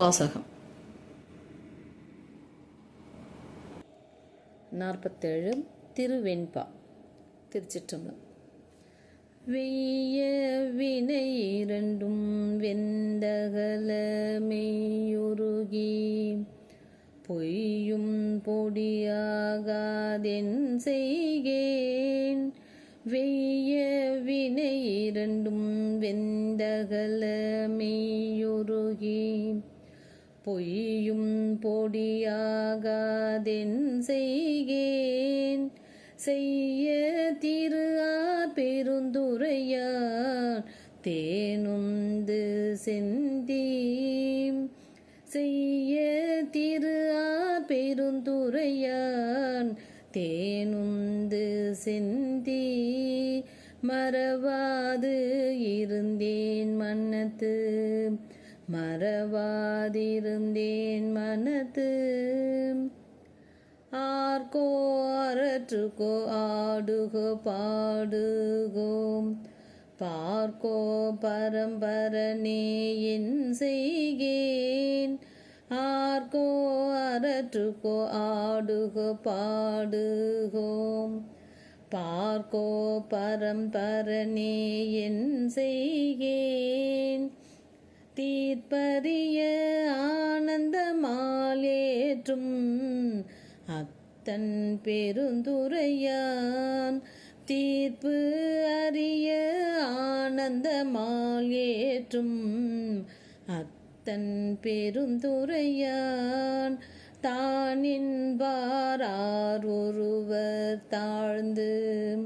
வாசகம். நாற்பத்தேழு திருவெண்பா திருச்சிற்றம்பலம். வெய்ய வினை இரண்டும் வெந்தகல மெய்யுருகி பொய்யும் பொடியாகாதென் செய்கேன். வெய்ய வினை இரண்டும் வெந்தகல மெய்யுருகி பொய்யும் பொடியாகாதென் செய்கேன். செய்ய திரு பெருந்துரையார் தேனுந்து செந்தீம். செய்ய திரு பெருந்துரையான் தேனுந்து செந்தி. மறவாது இருந்தேன் மன்னத்து மறவாதிருந்தேன் மனத்து. ஆர்கோ அரற்றுக்கோ ஆடுகோ பாடுகோம். பார்க்கோ பரம்பரனே என் செய்கேன். ஆர்கோ அரற்றுக்கோ ஆடுகோ பாடுகோம். பார்க்கோ பரம்பரனே என் செய்கேன். தீர்ப்பரிய ஆனந்தமாலேற்றும் அத்தன் பெருந்துரையான். தீர்ப்பு அறிய ஆனந்தமால் அத்தன் பெருந்துரையான். தானின்பாரார் ஒருவர் தாழ்ந்து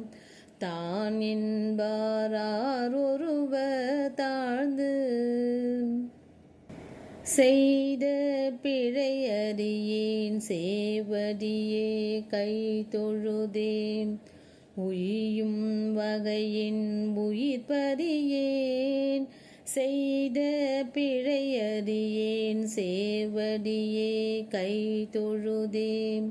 தான் என்பாரார் ஒருவர் தாழ்ந்து செய்த பிழையறியேன் சேவடியே கை தொழுதேன். உயும் வகையின் உயிர் பறியேன் செய்த பிழையறியேன் சேவடியே கை தொழுதேன்.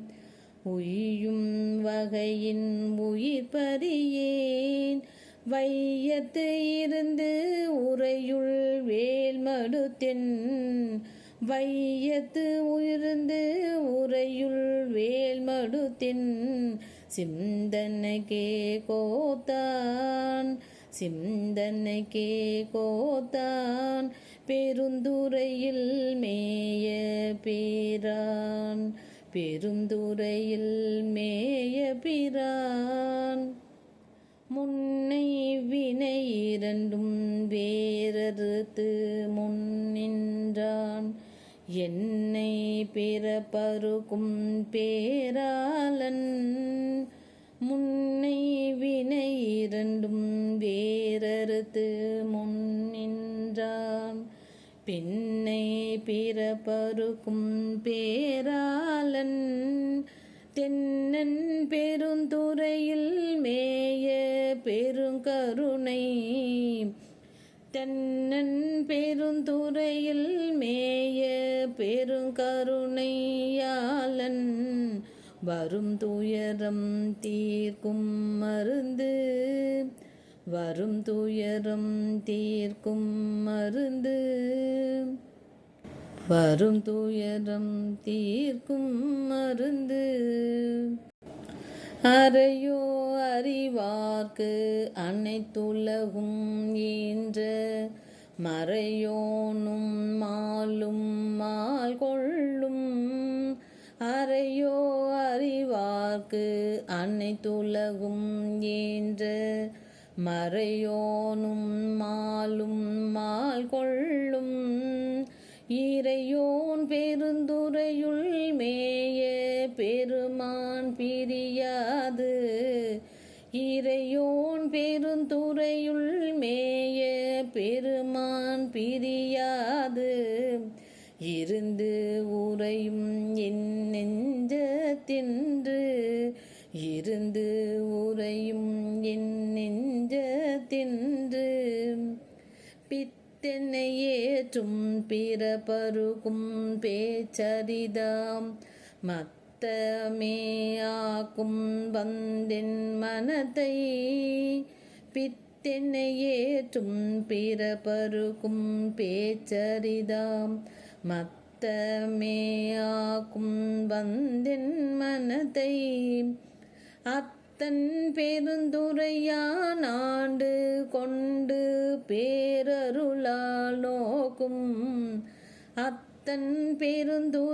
உயும் வகையின் உயிர் பறியேன் வையத்து இருந்து உரையுள் வேல்மடுத்தென். வையத்து உயிர்ந்து உரையுள் வேல்மடுத்தென். சிந்தனைக்கே கோத்தான் சிந்தனைக்கே கோத்தான். பெருந்துரையில் மேய பேரான். பெருந்துரையில் மேய பிரான். முன்னை வினை இரண்டும் வேறறுத்து முன்னின்றான் என்னை பிறப்பருக்கும் பேராளன். முன்னை வினை இரண்டும் வேறறுத்து முன்னின்றான் பின்னை பிறப்பருக்கும் பேர் துணை தென்னன் பெருந்துறையில் மேய பெருங்கருணையாளன் வரும் துயரம் தீர்க்கும் மருந்து வரும் துயரம் தீர்க்கும் மருந்து வரும் துயரம் தீர்க்கும் மருந்து. அறையோ அறிவார்க்கு அனைத்துலகும் ஈன்ற மறையோனும் மாலும் மால் கொள்ளும். அறையோ அறிவார்க்கு அனைத்துலகும் ஈன்ற மறையோனும் மாலும் மால் கொள்ளும். இறையோன் பெருந்துரையுள் மே பிரியாது இறையோன் பெருந்துறையுள் மேய பெருமான் பிரியாது. இருந்து உரையும் என் நெஞ்சத்தின்று இருந்து உரையும் என் நெஞ்சத்தின்று. பித் தென்னை ஏற்றும் பிற பேச்சரிதாம். மத்தமே பித்தமேயாக்கும் வந்தென் மனத்தை பித்தென்னையேற்றும் பிறபருக்கும் பேச்சரிதாம். மத்தமேயாக்கும் வந்தென் மனத்தை அத்தன் பெருந்துரையான் ஆண்டு கொண்டு பேரருளால் நோக்கும். அத்தன் பெருந்துரையான்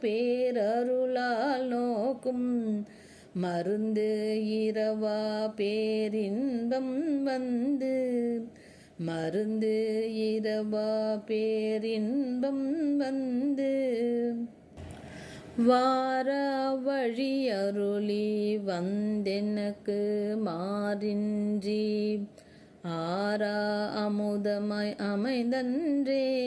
பேரருளால் நோக்கும் மருந்து இரவா பேரின்பம் வந்து. மருந்து இரவா பேரின்பம் வந்து. வார வழி அருளி வந்தெனக்கு மாறின்றி. ஆரா அமுதமாய் அமைந்தன்றே.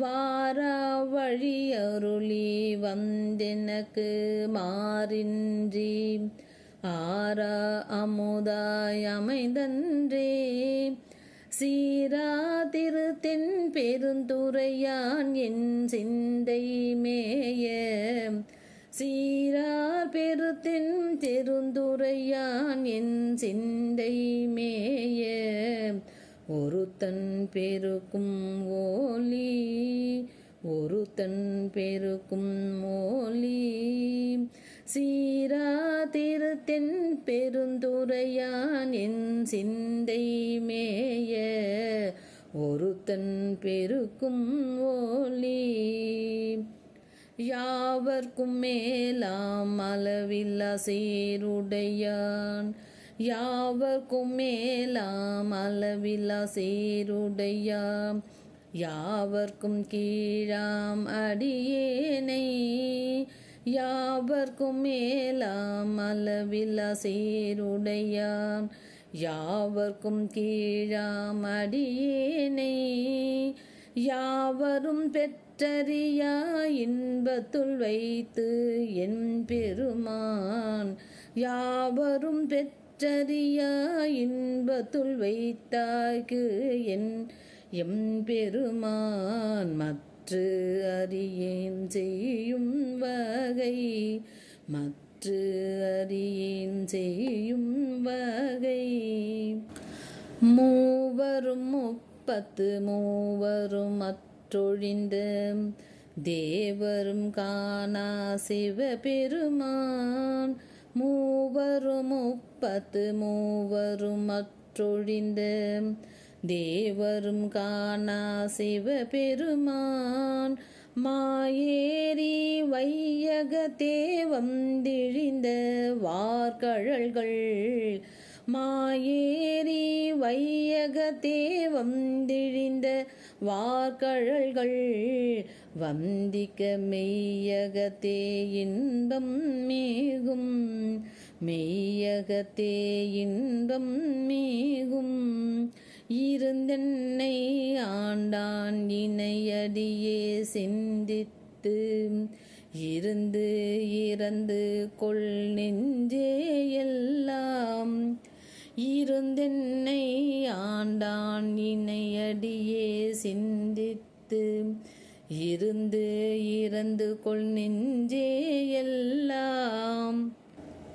வாரா வழி அருளி வந்தெனக்கு மாறின்றி ஆரா அமுதாய் அமைந்தன்றே. சீரா திருத்தென் பெருந்துரையான் என் சிந்தை மேய சீரார் பெருத்தின் தெருந்துரையான் என் சிந்தை மேய. ஒரு தன் பெருக்கும் ஓலி ஒரு தன் பெருக்கும் மோலி சீரா திருத்தென் பெருந்துரையான் என் சிந்தை மேய ஒரு தன் பெருக்கும் ஓலி யாவர்க்கும் மேலாம் அளவில்லா சீருடையான் யாவர்க்கும் மேலாம் அளவிலா சீருடையாம் யாவர்க்கும் கீழாம் அடியேனை. யாவர்க்கும் மேலாம் அளவிலா சீருடையான் யாவர்க்கும் கீழாம் அடியேனை. யாவரும் பெற்றறியா இன்பத்துள் வைத்து என் பெருமான். யாவரும் பெற்ற பெற்றறியா இன்பத்துள் வைத்தாய்க்கு என் எம் பெருமான் மற்று அறியேன் செய்யும் வகை மற்று அறியேன் செய்யும் வகை. மூவரும் முப்பத்து மூவரும் மற்றொழிந்த தேவரும் காணா சிவபெருமான். மூவரும் முப்பத்து மூவரும் மற்றொழிந்த தேவரும் காணா சிவபெருமான். மாயேரி வையகத்தே வந்திழிந்த வார்கழல்கள் மாயேரி வையகத்தே வந்திழிந்த வார்கழல்கள். வந்திக்க மெய்யகத்தே இன்பம் மேகும். மெய்யகத்தே இன்பம் மேகும். இருந்தென்னை ஆண்டான் இணையடியே சிந்தித்து. இருந்து இறந்து கொள் நெஞ்சே எல்லாம். இருந்தென்னை ஆண்டான் இணையடியே சிந்தித்து. இருந்து இறந்து கொள் நெஞ்சே எல்லாம்.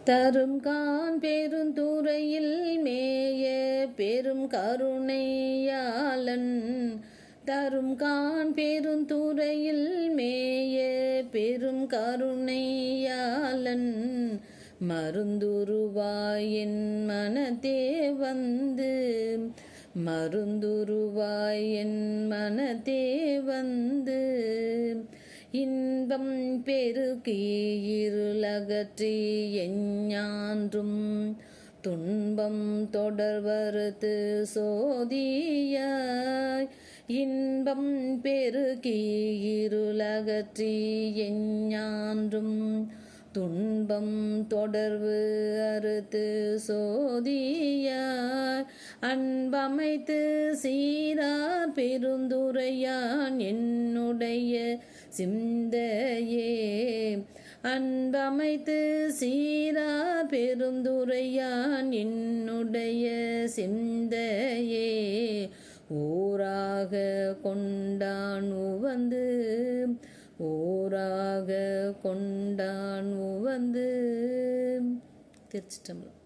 தரும் கான் பெருந்துறையில் மேய பெரும் கருணையாளன். தரும் கான் பெருந்துறையில் மேய பெரும் கருணையாளன். மருந்துருவாயின் மனதே வந்து மருந்துருவாய் என் மனதே வந்து. இன்பம் பெருகி இருளகற்றி எஞ்ஞான்றும் துன்பம் தொடர்வருத்து சோதியாய். இன்பம் பெருகி இருளகற்றி எஞ்ஞான்றும் துன்பம் தொடர்பு அறுத்து சோதியார். அன்பமைத்து சீரார் பெருந்துரையான் என்னுடைய சிந்தையே. அன்பமைத்து சீரார் பெருந்துரையான் என்னுடைய சிந்தையே. ஊராக கொண்டான் உவந்து ஓராக கொண்டான் உவந்து. திருச்சிட்டம்பலம்